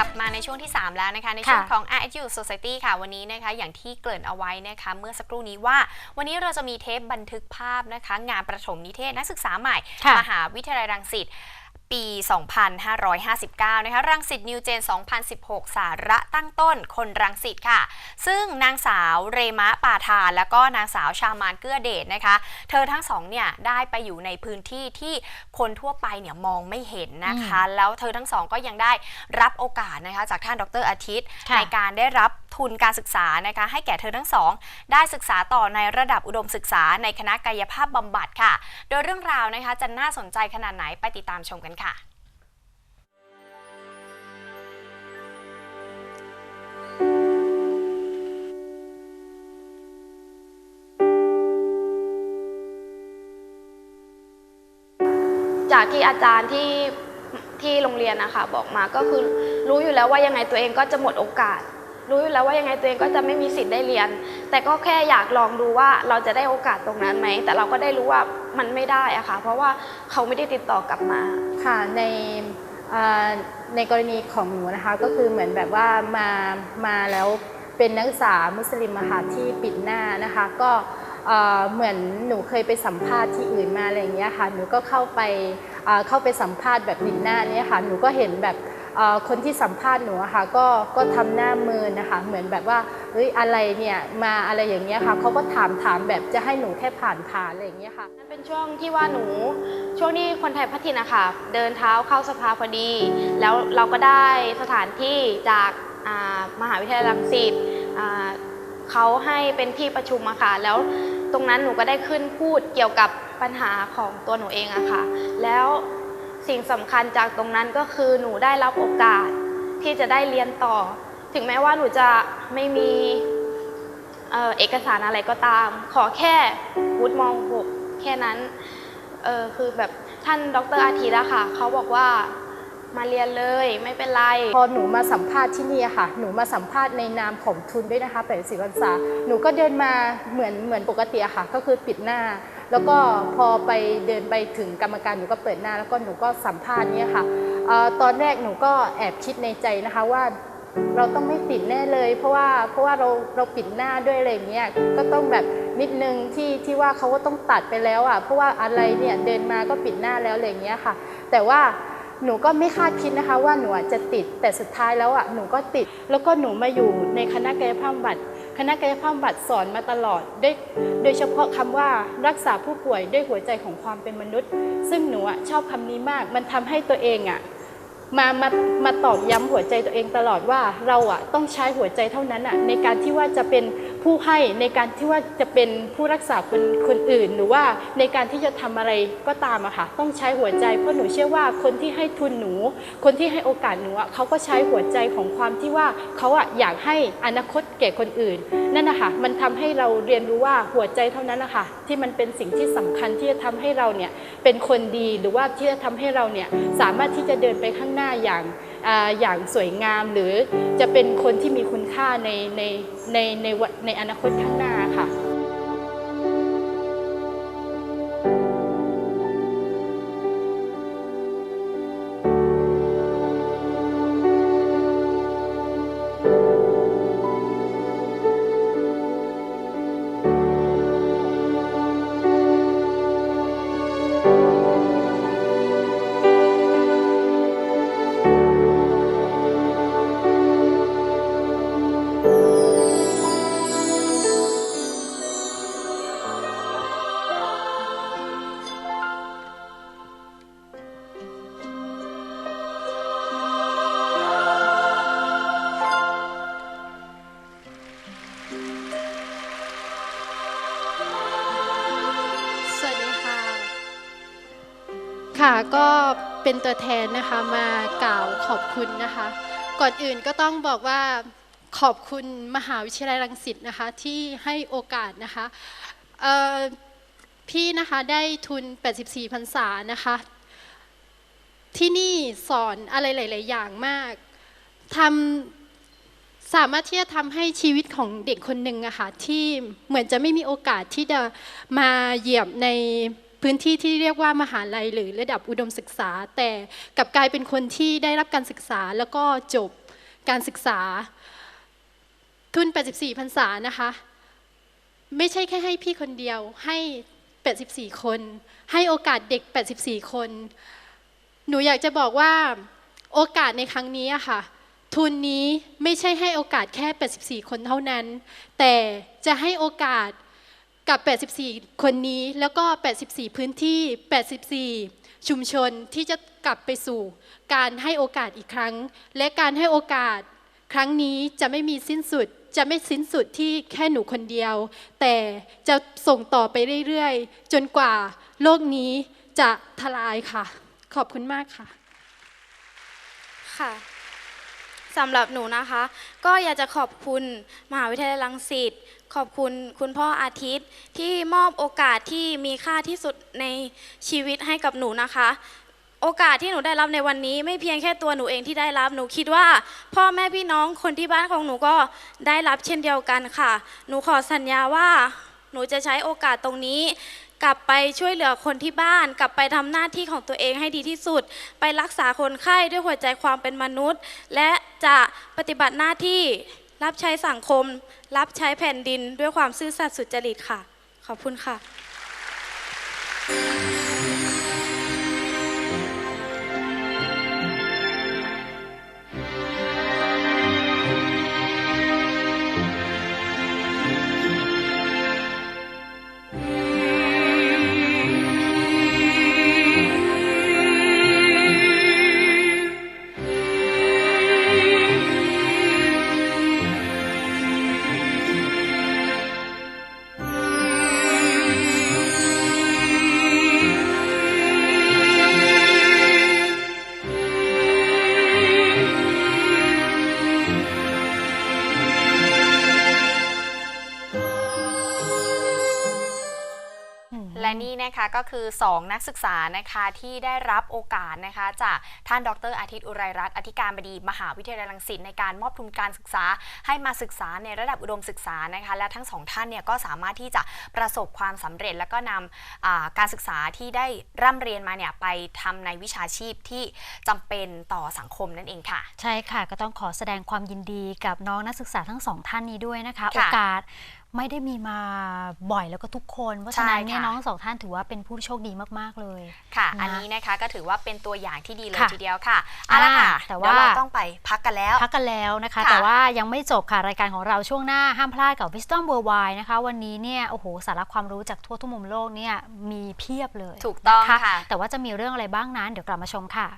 ลับมาในช่วงที่ 3 แล้วนะคะ ในช่วงของ RSU Society ค่ะ วันนี้นะคะ อย่างที่เกริ่นเอาไว้นะคะ เมื่อสักครู่นี้ว่า วันนี้เราจะมีเทปบันทึกภาพนะคะ งานประถมนิเทศนักศึกษาใหม่ค่ะมหาวิทยาลัยรังสิต ปี 2559 นะคะ รังสิตนิวเจน 2016 สาระตั้งต้นคนรังสิตค่ะ ซึ่งนางสาวเรมะปาทานแล้วก็นางสาวชามานเกื้อเดชนะคะ เธอทั้งสองเนี่ยได้ไปอยู่ในพื้นที่ที่คนทั่วไปเนี่ยมองไม่เห็นนะคะ แล้วเธอทั้งสองก็ยังได้รับโอกาสนะคะจากท่านดรอาทิตย์ค่ะในการได้รับ ทุนการศึกษานะคะให้แก่เธอทั้งสอง ได้ศึกษาต่อในระดับอุดมศึกษาในคณะกายภาพบำบัดค่ะ โดยเรื่องราวนะคะจะน่าสนใจขนาดไหนไปติดตามชมกันค่ะจากที่อาจารย์ที่ที่โรงเรียนนะคะบอกมาก็คือรู้อยู่แล้วว่ายังไงตัวเองก็จะหมดโอกาส รู้อยู่แล้วว่ายังไงตัวเองก็จะไม่มีสิทธิ์ได้เรียน แต่ก็แค่อยากลองดูว่าเราจะได้โอกาสตรงนั้นไหม แต่เราก็ได้รู้ว่ามันไม่ได้อะค่ะ เพราะว่าเขาไม่ได้ติดต่อกลับมา ค่ะ ในเอ่อในกรณีของหนูนะคะก็คือเหมือนแบบว่ามามาแล้วเป็นนักศึกษามุสลิมอะค่ะที่ปิดหน้านะคะ ก็เอ่อเหมือนหนูเคยไปสัมภาษณ์ที่อื่นมาอะไรอย่างเงี้ยค่ะหนูก็เข้าไปเอ่อเข้าไปสัมภาษณ์แบบปิดหน้าเนี้ค่ะหนูก็เห็นแบบเอ่อ คนที่สัมภาษณ์หนูอะค่ะก็ก็ทำหน้ามือนะคะ เหมือนแบบว่าเฮ้ยอะไรเนี่ยมาอะไรอย่างเงี้ยค่ะเขาก็ถามถามแบบจะให้หนูแค่ผ่านผ่านอะไรอย่างเงี้ยค่ะนั่นเป็นช่วงที่ว่าหนูช่วงที่คนไทยพัฒนาค่ะเดินเท้าเข้าสภาพอดี แล้วเราก็ได้สถานที่จากอ่ามหาวิทยาลัยรังสิตอ่าเขาให้เป็นที่ประชุมอะค่ะแล้วตรงนั้นหนูก็ได้ขึ้นพูดเกี่ยวกับปัญหาของตัวหนูเองอะค่ะ แล้ว สิ่งสำคัญจากตรงนั้นก็คือหนูได้รับโอกาสที่จะได้เรียนต่อ ถึงแม้ว่าหนูจะไม่มีเออเอกสารอะไรก็ตาม ขอแค่วุฒิม .6 แค่นั้นเออคือแบบท่านดรอาทิตย์อะค่ะเขาบอกว่ามาเรียนเลยไม่เป็นไร พอหนูมาสัมภาษณ์ที่นี่ค่ะ หนูมาสัมภาษณ์ในนามของทุนด้วยนะคะแปดสิบพรรษาหนูก็เดินมาเหมือนเหมือนปกติอะค่ะ ก็คือปิดหน้า แล้วก็พอไปเดินไปถึงกรรมการหนูก็เปิดหน้า แล้วก็หนูก็สัมภาษณ์เนี่ยค่ะออตอนแรกหนูก็แอบคิดในใจนะคะว่าเราต้องไม่ปิดแน่เลย เพราะว่าเพราะว่าเราเราปิดหน้าด้วยอะไรเงี้ยก็ต้องแบบนิดนึงที่ที่ว่าเขาก็ต้องตัดไปแล้วอะเพราะว่าอะไรเนี่ยเดินมาก็ปิดหน้าแล้วอะไรเงี้ยค่ะ แต่ว่าหนูก็ไม่คาดคิดนะคะว่าหนูจะติดแต่สุดท้ายแล้วอะหนูก็ติด แล้วก็หนูมาอยู่ในคณะกายภาพบำบัด คณะกายภาพบำบัดสอนมาตลอดด้วยโดยเฉพาะคำว่ารักษาผู้ป่วยด้วยหัวใจของความเป็นมนุษย์ ซึ่งหนูอะชอบคำนี้มาก มันทำให้ตัวเองอะมามามาตอบย้ำหัวใจตัวเองตลอดว่าเราอะต้องใช้หัวใจเท่านั้นอะในการที่ว่าจะเป็น ผู้ให้ในการที่ว่าจะเป็นผู้รักษาคนคนอื่น หรือว่าในการที่จะทำอะไรก็ตามอะค่ะต้องใช้หัวใจเพราะหนูเชื่อว่าคนที่ให้ทุนหนู คนที่ให้โอกาสหนูอะเขาก็ใช้หัวใจของความที่ว่าเขาอะอยากให้อนาคตแก่คนอื่น นั่นนะคะมันทำให้เราเรียนรู้ว่าหัวใจเท่านั้นนะคะที่มันเป็นสิ่งที่สำคัญที่จะทำให้เราเนี่ยเป็นคนดีหรือว่าที่จะทำให้เราเนี่ยสามารถที่จะเดินไปข้างหน้าอย่าง อย่างสวยงาม หรือจะเป็นคนที่มีคุณค่าในในในในในอนาคตข้างหน้าค่ะ ค่ะก็เป็นตัวแทนนะคะมากล่าวขอบคุณนะคะ ก่อนอื่นก็ต้องบอกว่าขอบคุณมหาวิทยาลัยรังสิตนะคะที่ให้โอกาสนะคะพี่นะคะได้ทุน 84พรรษานะคะ ที่นี่สอนอะไรหลาย ๆ อย่างมากทำสามารถที่จะทำให้ชีวิตของเด็กคนหนึ่งอะค่ะที่เหมือนจะไม่มีโอกาสที่จะมาเหยียบใน พื้นที่ที่เรียกว่ามหาลัยหรือระดับอุดมศึกษา แต่กลับกลายเป็นคนที่ได้รับการศึกษาแล้วก็จบการศึกษา ทุน 84พรรษานะคะ ไม่ใช่แค่ให้พี่คนเดียวให้ 84 คน ให้โอกาสเด็ก 84 คน หนูอยากจะบอกว่าโอกาสในครั้งนี้อะค่ะทุนนี้ไม่ใช่ให้โอกาสแค่ 84 คนเท่านั้น แต่จะให้โอกาส กับ 84 คนนี้แล้วก็ 84 พื้นที่ 84 ชุมชนที่จะกลับไปสู่ การให้โอกาสอีกครั้ง และการให้โอกาสครั้งนี้จะไม่มีสิ้นสุดจะไม่สิ้นสุดที่แค่หนูคนเดียว แต่จะส่งต่อไปเรื่อยๆ จนกว่าโลกนี้จะทลายค่ะ ขอบคุณมากค่ะ ค่ะ สำหรับหนูนะคะ ก็อยากจะขอบคุณมหาวิทยาลัยรังสิตขอบคุณคุณพ่ออาทิตย์ที่มอบโอกาสที่มีค่าที่สุดในชีวิตให้กับหนูนะคะ โอกาสที่หนูได้รับในวันนี้ ไม่เพียงแค่ตัวหนูเองที่ได้รับหนูคิดว่า พ่อแม่พี่น้องคนที่บ้านของหนูก็ได้รับเช่นเดียวกันค่ะ หนูขอสัญญาว่าหนูจะใช้โอกาสตรงนี้ กลับไปช่วยเหลือคนที่บ้าน กลับไปทำหน้าที่ของตัวเองให้ดีที่สุด ไปรักษาคนไข้ด้วยหัวใจความเป็นมนุษย์ และจะปฏิบัติหน้าที่รับใช้สังคม รับใช้แผ่นดินด้วยความซื่อสัตย์สุจริตค่ะ ขอบคุณค่ะ และนี่นะคะก็คือ 2 นักศึกษานะคะที่ได้รับโอกาสนะคะ จากท่านดรอาทิตย์อุไรรัตน์อธิการบดีมหาวิทยาลัยรังสิตในการมอบทุนการศึกษา ให้มาศึกษาในระดับอุดมศึกษานะคะและทั้งสองท่านเนี่ยก็สามารถที่จะประสบความสำเร็จ แล้วก็นำอ่าการศึกษาที่ได้ร่ำเรียนมาเนี่ยไปทำในวิชาชีพที่จำเป็นต่อสังคมนั่นเองค่ะ ใช่ค่ะก็ต้องขอแสดงความยินดีกับน้องนักศึกษาทั้งสองท่านนี้ด้วยนะคะค่ะโอกาส ไม่ได้มีมาบ่อยแล้วก็ทุกคนเพราะฉะนั้นเนี่ยใช่ค่ะน้องสองท่านถือว่าเป็นผู้โชคดีมากๆเลยค่ะนะอันนี้นะคะก็ถือว่าเป็นตัวอย่างที่ดีเลยค่ะทีเดียวค่ะเอาละค่ะแต่เดี๋ยวว่าเราต้องไปพักกันแล้ว พักกันแล้วนะคะค่ะแต่ว่ายังไม่จบค่ะรายการของเราช่วงหน้าห้ามพลาดกับ Wisdom Worldwide นะคะ วันนี้เนี่ยโอ้โหสาระความรู้จากทั่วทุกมุมโลกเนี่ยมีเพียบเลยถูกต้องนค่ะ แต่ว่าจะมีเรื่องอะไรบ้างนั้นเดี๋ยวกลับมาชมค่ะ